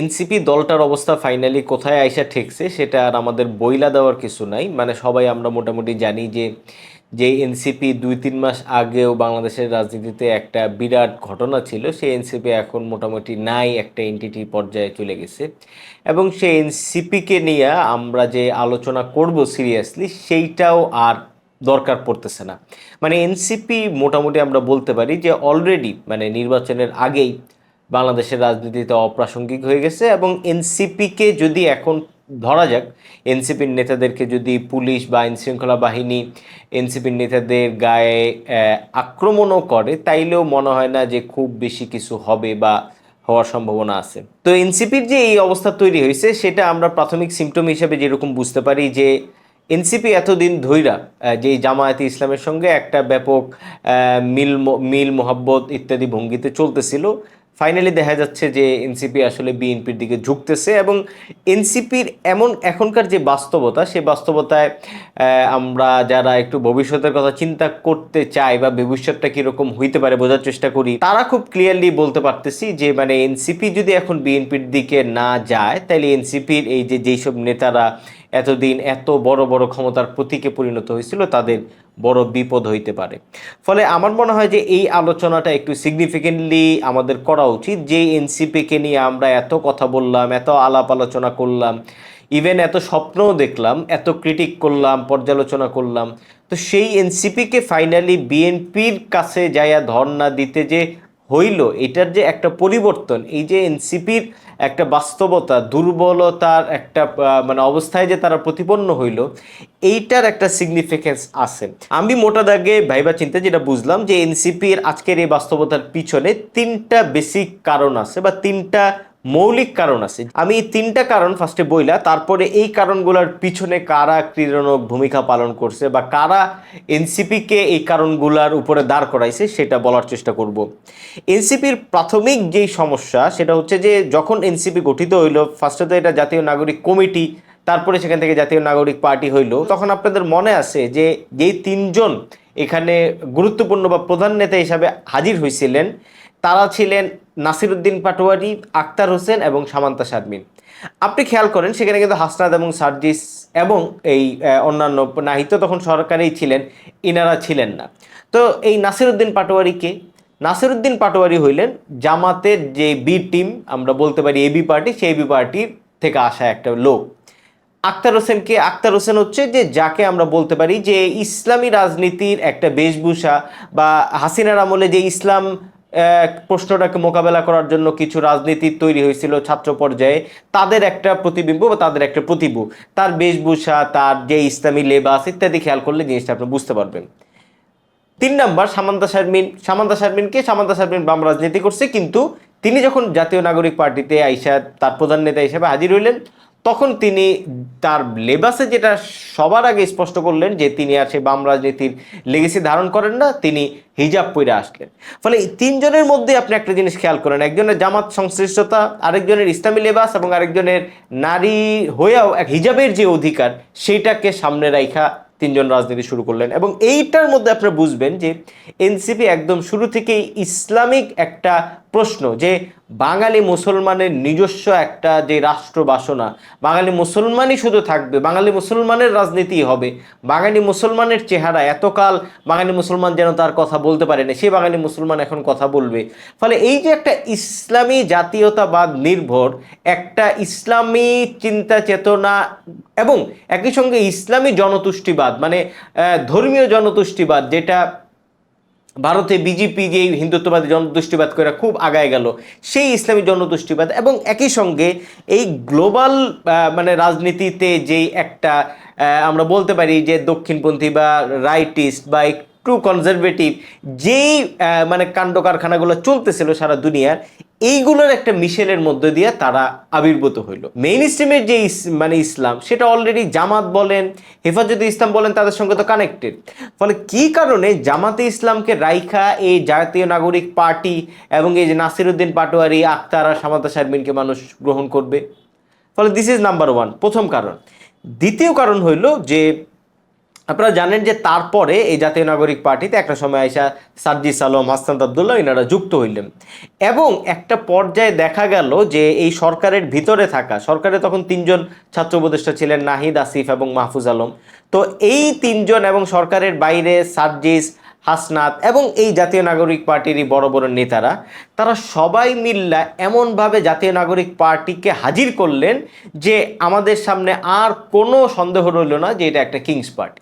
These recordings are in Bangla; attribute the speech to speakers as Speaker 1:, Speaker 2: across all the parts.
Speaker 1: এনসিপি দলটার অবস্থা ফাইনালি কোথায় আইসা ঠেকছে, সেটা আর আমাদের বইলা দেওয়ার কিছু নাই। মানে সবাই আমরা মোটামুটি জানি যে যে এনসিপি দুই তিন মাস আগেও বাংলাদেশের রাজনীতিতে একটা বিরাট ঘটনা ছিল, সেই এনসিপি এখন মোটামুটি নাই একটা এনটিটি পর্যায়ে চলে গেছে। এবং সেই এনসিপিকে নিয়ে আমরা যে আলোচনা করব সিরিয়াসলি সেইটাও আর দরকার পড়তেছে না। মানে এনসিপি মোটামুটি আমরা বলতে পারি যে অলরেডি মানে নির্বাচনের আগেই বাংলাদেশের রাজনীতিতে অপ্রাসঙ্গিক হয়ে গেছে এবং এনসিপিকে যদি এখন ধরা যাক, এনসিপির নেতাদেরকে যদি পুলিশ বা আইন শৃঙ্খলা বাহিনী এনসিপির নেতাদের গায়ে আক্রমণও করে, তাইলেও মনে হয় না যে খুব বেশি কিছু হবে বা হওয়ার সম্ভাবনা আছে। তো এনসিপির যে এই অবস্থা তৈরি হয়েছে, সেটা আমরা প্রাথমিক সিমটম হিসেবে যেরকম বুঝতে পারি যে এনসিপি এতদিন ধৈরা যে জামায়াতে ইসলামের সঙ্গে একটা ব্যাপক মিল মিল মোহাব্বত ইত্যাদি ভঙ্গিতে চলতেছিল ফাইনালি দেখা যাচ্ছে যে এনসিপি আসলে বিএনপির দিকে ঝুঁকতেছে এবং এনসিপির এমন এখনকার যে বাস্তবতা সেই বাস্তবতায় আমরা যারা একটু ভবিষ্যতের কথা চিন্তা করতে চাই বা ভবিষ্যৎটা কীরকম হইতে পারে বোঝার চেষ্টা করি, তারা খুব ক্লিয়ারলি বলতে পারতেছি যে মানে এনসিপি যদি এখন বিএনপির দিকে না যায় তাহলে এনসিপির এই যে যেই সব নেতারা এতদিন এত বড় বড় ক্ষমতার প্রতীকে পরিণত হয়েছিল, তাদের বড় বিপদ হইতে পারে। ফলে আমার মনে হয় যে এই আলোচনাটা একটু সিগনিফিকেন্টলি আমাদের করা উচিত। যে এনসিপিকে নিয়ে আমরা এত কথা বললাম, এত আলাপ আলোচনা করলাম ইভেন এত স্বপ্নও দেখলাম, এত ক্রিটিক করলাম, পর্যালোচনা করলাম, তো সেই এনসিপিকে ফাইনালি বিএনপির কাছে যাইয়া ধর্ণা দিতে যে হইল, এটার যে একটা পরিবর্তন, এই যে এনসিপির একটা বাস্তবতা, দুর্বলতার একটা মানে অবস্থায় যে তারা প্রতিপন্ন হইল, এইটার একটা সিগনিফিকেন্স আছে। আমি মোটা দাগে ভাইবা চিন্তা যেটা বুঝলাম যে এনসিপির আজকের এই বাস্তবতার পিছনে তিনটা বেসিক কারণ আছে বা তিনটা মৌলিক কারণ আছে। আমি তিনটা কারণ ফার্স্টে বইলা, তারপরে এই কারণগুলোর পিছনে কারা ক্রীড়নক ভূমিকা পালন করছে বা কারা এনসিপিকে এই কারণগুলোর উপরে দাঁড় করাইছে সেটা বলার চেষ্টা করব। এনসিপির প্রাথমিক যেই সমস্যা, সেটা হচ্ছে যে যখন এনসিপি গঠিত হইল ফার্স্টে তো এটা জাতীয় নাগরিক কমিটি, তারপরে সেখান থেকে জাতীয় নাগরিক পার্টি হইল, তখন আপনাদের মনে আছে যে যেই তিনজন এখানে গুরুত্বপূর্ণ বা প্রধান নেতা হিসাবে হাজির হয়েছিলেন তারা ছিলেন নাসিরুদ্দিন পাটোয়ারি আক্তার হোসেন এবং সামান্তা শারমিন। আপনি খেয়াল করেন, সেখানে কিন্তু হাসনাদ এবং সার্জিস এবং এই অন্যান্য নাহিত তখন সরকারেই ছিলেন, ইনারা ছিলেন না। তো এই নাসিরুদ্দিন পাটোয়ারিকে নাসিরুদ্দিন পাটোয়ারি হইলেন জামাতের যে বি টিম আমরা বলতে পারি এবি পার্টি সেই এবি পার্টির থেকে আসা একটা লোক। আক্তার হোসেনকে আক্তার হোসেন হচ্ছে যে, যাকে আমরা বলতে পারি যে, ইসলামী রাজনীতির একটা বেশভূষা বা হাসিনার আমলে যে ইসলাম প্রশ্নটাকে মোকাবেলা করার জন্য কিছু রাজনীতি তৈরি হয়েছিল ছাত্র পর্যায়ে। তাদের একটা প্রতিবিম্ব বা তাদের একটা প্রতিভূ, তার বেশভূষা, তার যে ইসলামী লেবাস ইত্যাদি খেয়াল করলে জিনিসটা আপনি বুঝতে পারবেন। তিন নাম্বার, সামান্তা শারমিন, সামান্তা শারমিনকে সামান্তা শারমিন বাম রাজনীতি করছে, কিন্তু তিনি যখন জাতীয় নাগরিক পার্টিতে আইসা তার প্রধান নেতা হিসেবে হাজির হইলেন তখন তিনি তার লেবাসে যেটা সবার আগে স্পষ্ট করলেন যে তিনি আর সেই বাম রাজনীতির লেগেসি ধারণ করেন না, তিনি হিজাব পরে আসলেন। ফলে এই তিনজনের মধ্যে আপনি একটা জিনিস খেয়াল করেন, একজনের জামাত সংশ্লিষ্টতা, আরেকজনের ইসলামী লেবাস এবং আরেকজনের নারী হয়েও এক হিজাবের যে অধিকার, সেইটাকে সামনে রাইখা তিনজন রাজনীতি শুরু করলেন। এবং এইটার মধ্যে আপনারা বুঝবেন যে এনসিপি একদম শুরু থেকেই ইসলামিক একটা প্রশ্ন যে বাঙালি মুসলমানের নিজস্ব একটা যে রাষ্ট্র বাসনা, বাঙালি মুসলমানই শুধু থাকবে, বাঙালি মুসলমানের রাজনীতি হবে। বাঙালি মুসলমানের চেহারা এতকাল বাঙালি মুসলমান যেন তার কথা বলতে পারে না, সে বাঙালি মুসলমান এখন কথা বলবে। ফলে এই যে একটা ইসলামী জাতীয়তাবাদ নির্ভর, একটা ইসলামী চিন্তা চেতনা এবং একই সঙ্গে ইসলামী জনতুষ্টিবাদ মানে ধর্মীয় জনতুষ্টিবাদ, যেটা ভারতে বিজেপি যে হিন্দুত্ববাদী জনদুষ্টিবাদ করে খুব আগায় গেল, সেই ইসলামী জনদুষ্টিবাদ এবং একই সঙ্গে এই গ্লোবাল মানে রাজনীতিতে যেই একটা আমরা বলতে পারি যে দক্ষিণপন্থী বা রাইটিস্ট বা একটু কনজারভেটিভ যেই মানে কাণ্ড কারখানাগুলো চলতেছিল সারা দুনিয়ার, এইগুলোর একটা মিশেলের মধ্যে দিয়ে তারা আবির্ভূত হইল। মেইন স্ট্রিমের যে মানে ইসলাম, সেটা অলরেডি জামাত বলেন, হেফাজতে ইসলাম বলেন, তাদের সঙ্গে তো কানেক্টেড ফলে কি কারণে জামাতে ইসলামকে রাইখা এই জাতীয় নাগরিক পার্টি এবং এই যে নাসিরুদ্দিন পাটোয়ারি আক্তার সামাতা শারমিনকে মানুষ গ্রহণ করবে? ফলে দিস ইজ নাম্বার ওয়ান প্রথম কারণ। দ্বিতীয় কারণ হইল যে আপনারা জানেন যে তারপরে এই জাতীয় নাগরিক পার্টিতে একটা সময় আইসা সার্জিস আলম হাসনাত আবদুল্লাহ এনারা যুক্ত হইলেন। এবং একটা পর্যায়ে দেখা গেল যে এই সরকারের ভিতরে থাকা, সরকারে তখন তিনজন ছাত্র উপদেষ্টা ছিলেন, নাহিদ, আসিফ এবং মাহফুজ আলম। তো এই তিনজন এবং সরকারের বাইরে সার্জিস, হাসনাত এবং এই জাতীয় নাগরিক পার্টিরই বড় বড় নেতারা, তারা সবাই মিল্লা এমনভাবে জাতীয় নাগরিক পার্টিকে হাজির করলেন যে আমাদের সামনে আর কোনো সন্দেহ রইল না যে এটা একটা কিংস পার্টি।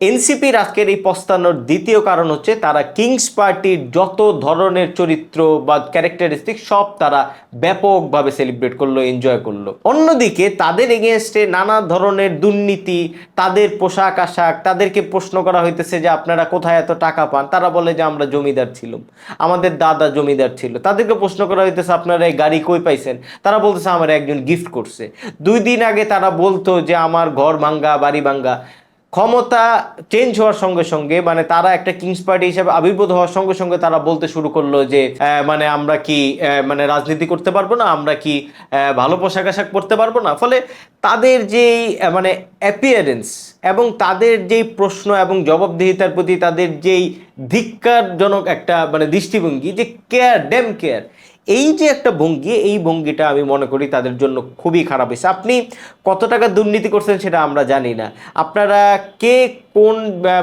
Speaker 1: এনসিপির আজকের এই প্রস্তানোর দ্বিতীয় কারণ হচ্ছে তারা কিংস পার্টির যত ধরনের চরিত্র বা ক্যারেক্টারিস্টিক সব তারা ব্যাপকভাবে সেলিব্রেট করল, এনজয় করল। অন্যদিকে তাদের এগেনস্টে নানা ধরনের দুর্নীতি, তাদের পোশাক আশাক, তাদেরকে প্রশ্ন করা হইতেছে যে আপনারা কোথায় এত টাকা পান? তারা বলে যে আমরা জমিদার ছিলাম। আমাদের দাদা জমিদার ছিল। তাদেরকে প্রশ্ন করা হইতেছে, আপনারা এই গাড়ি কই পাইছেন? তারা বলতেছে, আমার একজন গিফট করছে। দুই দিন আগে তারা বলতো যে, আমার ঘর ভাঙ্গা, বাড়ি ভাঙ্গা। ক্ষমতা চেঞ্জ হওয়ার সঙ্গে সঙ্গে মানে তারা একটা কিংস পার্টি হিসেবে আবির্ভূত হওয়ার সঙ্গে সঙ্গে তারা বলতে শুরু করল যে মানে আমরা কি মানে রাজনীতি করতে পারব না, আমরা কি ভালো পোশাক আশাক পরতে পারব না? ফলে তাদের যেই মানে অ্যাপিয়ারেন্স এবং তাদের যেই প্রশ্ন এবং জবাবদিহিতার প্রতি তাদের যেই ধিক্কারজনক একটা মানে দৃষ্টিভঙ্গি, যে কেয়ার ড্যাম কেয়ার এই যে একটা ভঙ্গি, এই ভঙ্গিটা আমি মনে করি তাদের জন্য খুবই খারাপ হয়েছে। আপনি কত টাকা দুর্নীতি করছেন সেটা আমরা জানি না। আপনারা কে কোন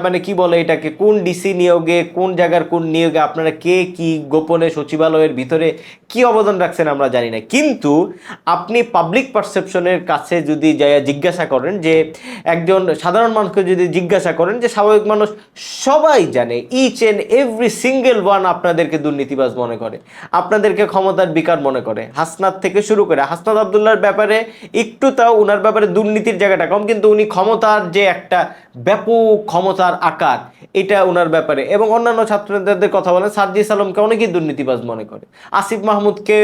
Speaker 1: মানে কি বলে এটাকে, কোন ডিসি নিয়োগে, কোন জায়গার কোন নিয়োগে আপনারা কে কি গোপনে সচিবালয়ের ভিতরে কি অবদান রাখছেন আমরা জানি না। কিন্তু আপনি পাবলিক পারসেপশনের কাছে যদি যাইয়া জিজ্ঞাসা করেন যে, একজন সাধারণ মানুষকে যদি জিজ্ঞাসা করেন যে, স্বাভাবিক মানুষ সবাই জানে each and every single one আপনাদেরকে দুর্নীতিবাজ মনে করে, আপনাদেরকে ক্ষমতার বিকার মনে করে, হাসনাত থেকে শুরু করে, হাসনাত আবদুল্লার ব্যাপারে একটু তাও উনার ব্যাপারে দুর্নীতির জায়গাটা কম, কিন্তু উনি ক্ষমতার যে একটা ব্যাপক ক্ষমতার আকার, এটা ওনার ব্যাপারে। এবং অন্যান্য ছাত্রদের কথা বলেন, সার্জিস আলমকে অনেকেই দুর্নীতিবাজ মনে করে। আসিফ মাহমুদকে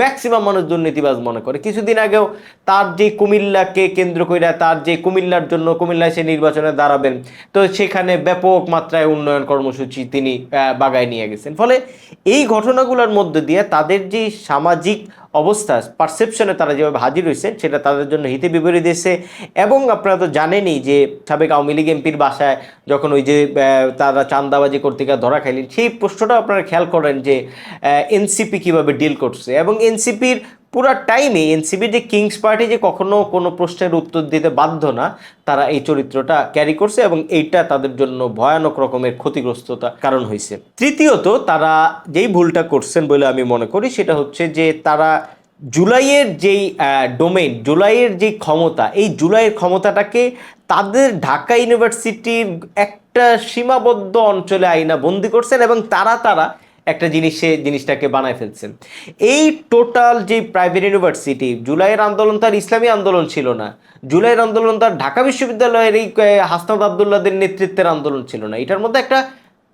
Speaker 1: ম্যাক্সিমাম মানুষ দুর্নীতিবাজ মনে করে। কিছুদিন আগেও তার যে কুমিল্লাকে কেন্দ্র করে তার যে কুমিল্লার জন্য কুমিল্লায় সে নির্বাচনে দাঁড়াবেন, তো সেখানে ব্যাপক মাত্রায় উন্নয়ন কর্মসূচি তিনি বাগায় নিয়ে গেছেন। ফলে এই ঘটনাগুলোর মধ্যে দিয়ে তাদের যে সামাজিক অবস্থা পারসেপশনে তারা যেভাবে হাজির হয়েছে, সেটা তাদের জন্য হিতে বিপরীত এসে এবং আপনারা তো জানেনই যে সাবেক আওয়ামী লীগ এমপির বাসায় যখন ওই যে তারা চান্দাবাজি করতে গিয়ে ধরা খাইলেন, সেই প্রশ্নটাও আপনারা খেয়াল করেন যে এনসিপি কীভাবে ডিল করছে। এবং এনসিপির পুরো টাইমে এনসিবি যে কিংস পার্টি যে কখনো কোনো প্রশ্নের উত্তর দিতে বাধ্য না, তারা এই চরিত্রটা ক্যারি করছে এবং এইটা তাদের জন্য ভয়ানক রকমের ক্ষতিগ্রস্ততা কারণ হয়েছে তৃতীয়ত, তারা যেই ভুলটা করছেন বলে আমি মনে করি, সেটা হচ্ছে যে তারা জুলাইয়ের যেই ডোমেন জুলাইয়ের যেই ক্ষমতা, এই জুলাইয়ের ক্ষমতাটাকে তাদের ঢাকা ইউনিভার্সিটির একটা সীমাবদ্ধ অঞ্চলে আইনা বন্দি করছেন এবং তারা তারা একটা জিনিসে জিনিসটাকে বানায় ফেলছেন এই টোটাল যে প্রাইভেট ইউনিভার্সিটি জুলাইয়ের আন্দোলন তার ইসলামী আন্দোলন ছিল না। জুলাইয়ের আন্দোলন তার ঢাকা বিশ্ববিদ্যালয়ের এই আহ, হাসনাত আবদুল্লাদের নেতৃত্বের আন্দোলন ছিল না। এটার মধ্যে একটা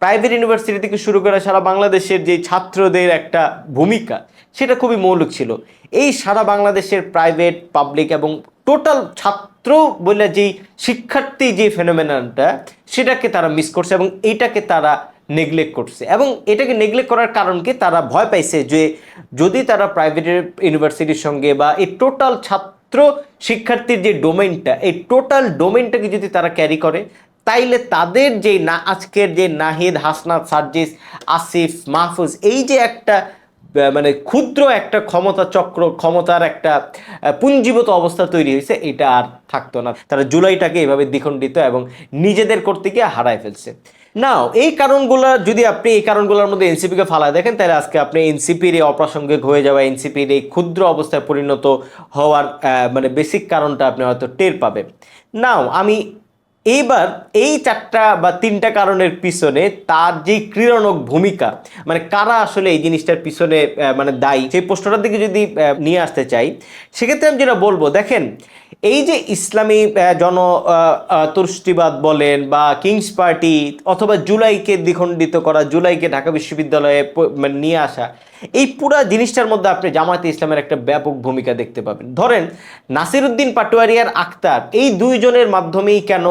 Speaker 1: প্রাইভেট ইউনিভার্সিটি থেকে শুরু করে সারা বাংলাদেশের যে ছাত্রদের একটা ভূমিকা সেটা খুবই মৌলিক ছিল। এই সারা বাংলাদেশের প্রাইভেট পাবলিক এবং টোটাল ছাত্র বলে যেই শিক্ষার্থী যে ফেনোমেনানটা সেটাকে তারা মিস করছে এবং এইটাকে তারা নেগলেক্ট করছে। এবং এটাকে নেগলেক্ট করার কারণ কি তারা ভয় পাইছে যে যদি তারা প্রাইভেট ইউনিভার্সিটির সঙ্গে বা এই টোটাল ছাত্র শিক্ষার্থীর যে ডোমেনটা এই টোটাল ডোমেনটাকে যদি তারা ক্যারি করে তাইলে তাদের যে না আজকের যে নাহিদ হাসনাত সার্জিস আসিফ মাহফুজ এই যে একটা মানে ক্ষুদ্র একটা ক্ষমতা চক্র ক্ষমতার একটা আহ, পুঞ্জীভূত অবস্থা তৈরি হয়েছে এটা আর থাকতো না। তারা জুলাইটাকে এভাবে দ্বিখণ্ডিত এবং নিজেদের করতে গিয়ে হারায় ফেলছে। নাও এই কারণগুলো, যদি আপনি এই কারণগুলোর মধ্যে এনসিপিকে ফালায় দেখেন, তাহলে আজকে আপনি এনসিপির এই অপ্রাসঙ্গিক হয়ে যাওয়া এনসিপির এই ক্ষুদ্র অবস্থায় পরিণত হওয়ার মানে বেসিক কারণটা আপনি হয়তো টের পাবেন। নাও আমি এইবার এই চারটা বা তিনটা কারণের পিছনে তার যে ক্রীড়নক ভূমিকা মানে কারা আসলে এই জিনিসটার পিছনে মানে দায়ী, সেই প্রশ্নটার দিকে যদি নিয়ে আসতে চাই, সেক্ষেত্রে আমি যেটা বলব, দেখেন, এই যে ইসলামী জন তুষ্টিবাদ বলেন বা কিংস পার্টি অথবা জুলাইকে দ্বিখণ্ডিত করা, জুলাইকে ঢাকা বিশ্ববিদ্যালয়ে মানে নিয়ে আসা এই পুরা জিনিসটার মধ্যে আপনি জামায়াতে ইসলামের একটা ব্যাপক ভূমিকা দেখতে পাবেন। ধরেন, নাসিরুদ্দিন পাটোয়ারিয়ার আক্তার এই দুইজনের মাধ্যমেই কেন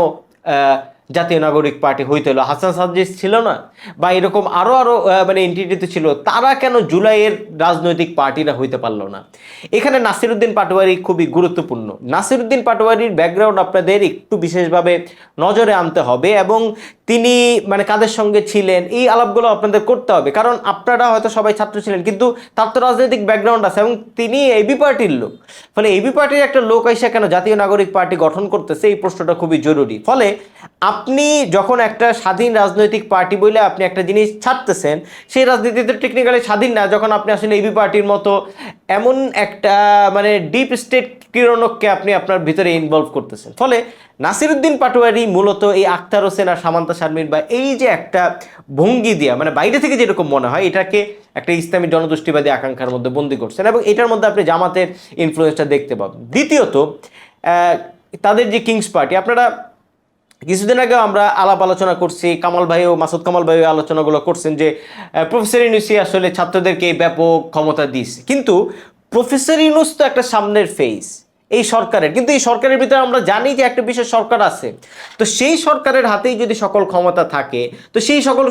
Speaker 1: জাতীয় নাগরিক পার্টি হইতে হলো হাসান সাজ্জিস ছিল না, বা এরকম আরও আরও মানে এন্টিটি তো ছিল, তারা কেন জুলাইয়ের রাজনৈতিক পার্টিরা হইতে পারল না? এখানে নাসিরুদ্দিন পাটোয়ারি খুবই গুরুত্বপূর্ণ। নাসিরুদ্দিন পাটোয়ারির ব্যাকগ্রাউন্ড আপনাদের একটু বিশেষভাবে নজরে আনতে হবে এবং তিনি মানে কাদের সঙ্গে ছিলেন, এই আলাপগুলো আপনাদের করতে হবে, কারণ আপনারা হয়তো সবাই ছাত্র ছিলেন, কিন্তু তার তো রাজনৈতিক ব্যাকগ্রাউন্ড আছে এবং তিনি এবি পার্টির লোক। ফলে এবি পার্টির একটা লোক এসে কেন জাতীয় নাগরিক পার্টি গঠন করতেছে, এই প্রশ্নটা খুবই জরুরি। ফলে আপনি যখন একটা স্বাধীন রাজনৈতিক পার্টি বলে আপনি একটা জিনিস ছাড়তেছেন, সেই রাজনীতিতে টেকনিক্যালি স্বাধীন না, যখন আপনি আসলে এবি পার্টির মতো এমন একটা মানে ডিপ স্টেট কিরণককে আপনি আপনার ভিতরে ইনভলভ করতেছেন। ফলে নাসিরুদ্দিন পাটোয়ারি মূলত এই আখতার হোসেন আর সামান্তা শারমিন বা এই যে একটা ভঙ্গি দিয়া মানে বাইরে থেকে যেরকম মনে হয়, এটাকে একটা ইসলামী জনদুষ্টিবাদী আকাঙ্ক্ষার মধ্যে বন্দি করছেন এবং এটার মধ্যে আপনি জামাতের ইনফ্লুয়েন্সটা দেখতে পাবেন। দ্বিতীয়ত তাদের যে কিংস পার্টি আপনারা কিছুদিন আগে আমরা আলাপ আলোচনা করছি, কামাল ভাই ও মাসুদ কামাল ভাই আলোচনাগুলো করছেন যে প্রফেসর ইউনুসি আসলে ছাত্রদেরকে ব্যাপক ক্ষমতা দিয়েছে। কিন্তু প্রফেসর ইউনুস তো একটা সামনের ফেস এই সরকারের। কিন্তু এই সরকারের ভিতরে আমরা জানি যে একটা বিশেষ সরকার আছে। তো সেই সরকারের হাতেই যদি সকল ক্ষমতা থাকে, তো সেই সকল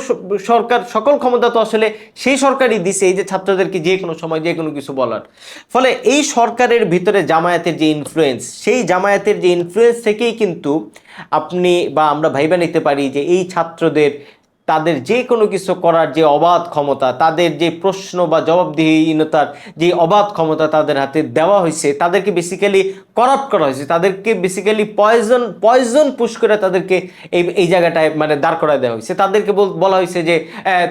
Speaker 1: সরকার, সকল ক্ষমতা তো আসলে সেই সরকারই দিছে এই যে ছাত্রদেরকে যে কোনো সময়, যে কোনো কিছু বলার। ফলে এই সরকারের ভিতরে জামায়াতের যে ইনফ্লুয়েন্স সেই জামায়াতের যে ইনফ্লুয়েন্স থেকেই কিন্তু আপনি বা আমরা ভাইবা নিতে পারি যে এই ছাত্রদের তাদের যে কোনো কিছু করার যে অবাধ ক্ষমতা, তাদের যে প্রশ্ন বা জবাবদিহীনতার যে অবাধ ক্ষমতা তাদের হাতে দেওয়া হয়েছে, তাদেরকে বেসিক্যালি করাপ্ট করা হয়েছে, তাদেরকে বেসিক্যালি পয়জন পয়জন পুশ করে তাদেরকে এই এই জায়গাটায় মানে দাঁড় করায় দেওয়া হয়েছে। তাদেরকে বল- হয়েছে যে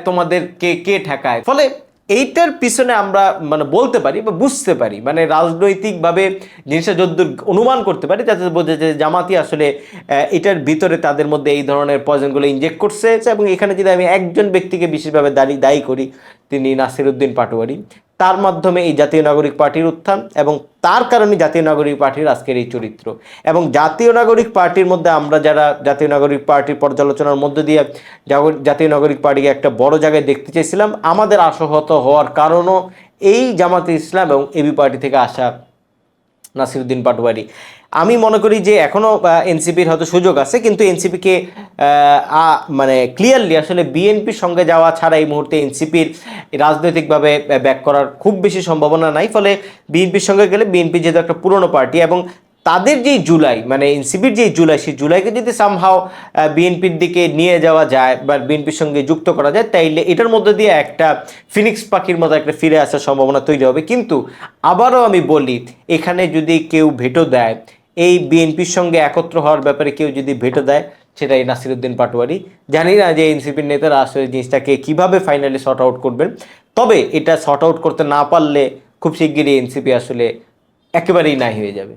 Speaker 1: তোমাদেরকে কে ঠেকায়? ফলে এইটার পিছনে আমরা মানে বলতে পারি বা বুঝতে পারি মানে রাজনৈতিকভাবে জিনিসটা যদ্দূর অনুমান করতে পারি যাতে বোঝা যায় যে জামাতি আসলে এটার ভিতরে তাদের মধ্যে এই ধরনের পয়জনগুলো ইনজেক্ট করছে। এবং এখানে যদি আমি একজন ব্যক্তিকে বিশেষভাবে দায়ী দায়ী করি, তিনি নাসিরুদ্দিন পাটোয়ারি। তার মাধ্যমে এই জাতীয় নাগরিক পার্টির উত্থান এবং তার কারণে জাতীয় নাগরিক পার্টির আজকের এই চরিত্র। এবং জাতীয় নাগরিক পার্টির মধ্যে আমরা যারা জাতীয় নাগরিক পার্টির পর্যালোচনার মধ্যে দিয়ে জাতীয় নাগরিক পার্টিকে একটা বড় জায়গায় দেখতে চেয়েছিলাম, আমাদের আশাহত হওয়ার কারণও এই জামাতে ইসলাম এবং এবি পার্টি থেকে আসা নাসিরুদ্দিন পাটোয়ারি। আমি মনে করি যে এখনও এনসিপির হয়তো সুযোগ আছে, কিন্তু এনসিপিকে মানে ক্লিয়ারলি আসলে বিএনপির সঙ্গে যাওয়া ছাড়া এই মুহূর্তে এনসিপির রাজনৈতিকভাবে ব্যাক করার খুব বেশি সম্ভাবনা নাই। ফলে বিএনপির সঙ্গে গেলে বিএনপি যেহেতু একটা পুরনো পার্টি এবং তাদের যেই জুলাই মানে এনসিপির যেই জুলাই, সেই জুলাইকে যদি সামহাও বিএনপির দিকে নিয়ে যাওয়া যায় বা বিএনপির সঙ্গে যুক্ত করা যায়, তাইলে এটার মধ্যে দিয়ে একটা ফিনিক্স পাখির মতো একটা ফিরে আসার সম্ভাবনা তৈরি হবে। কিন্তু আবারও আমি বলি, এখানে যদি কেউ ভেটো দেয়, এই বিএনপির সঙ্গে একত্র হওয়ার ব্যাপারে কেউ যদি ভেটো দেয়, সেটাই নাসিরুদ্দিন পাটোয়ারি। জানি না যে এনসিপির নেতারা আসলে জিনিসটাকে কীভাবে ফাইনালি শর্ট আউট করবেন। তবে এটা শর্ট আউট করতে না পারলে খুব শিগগিরই এনসিপি আসলে একেবারেই নাই হয়ে যাবে।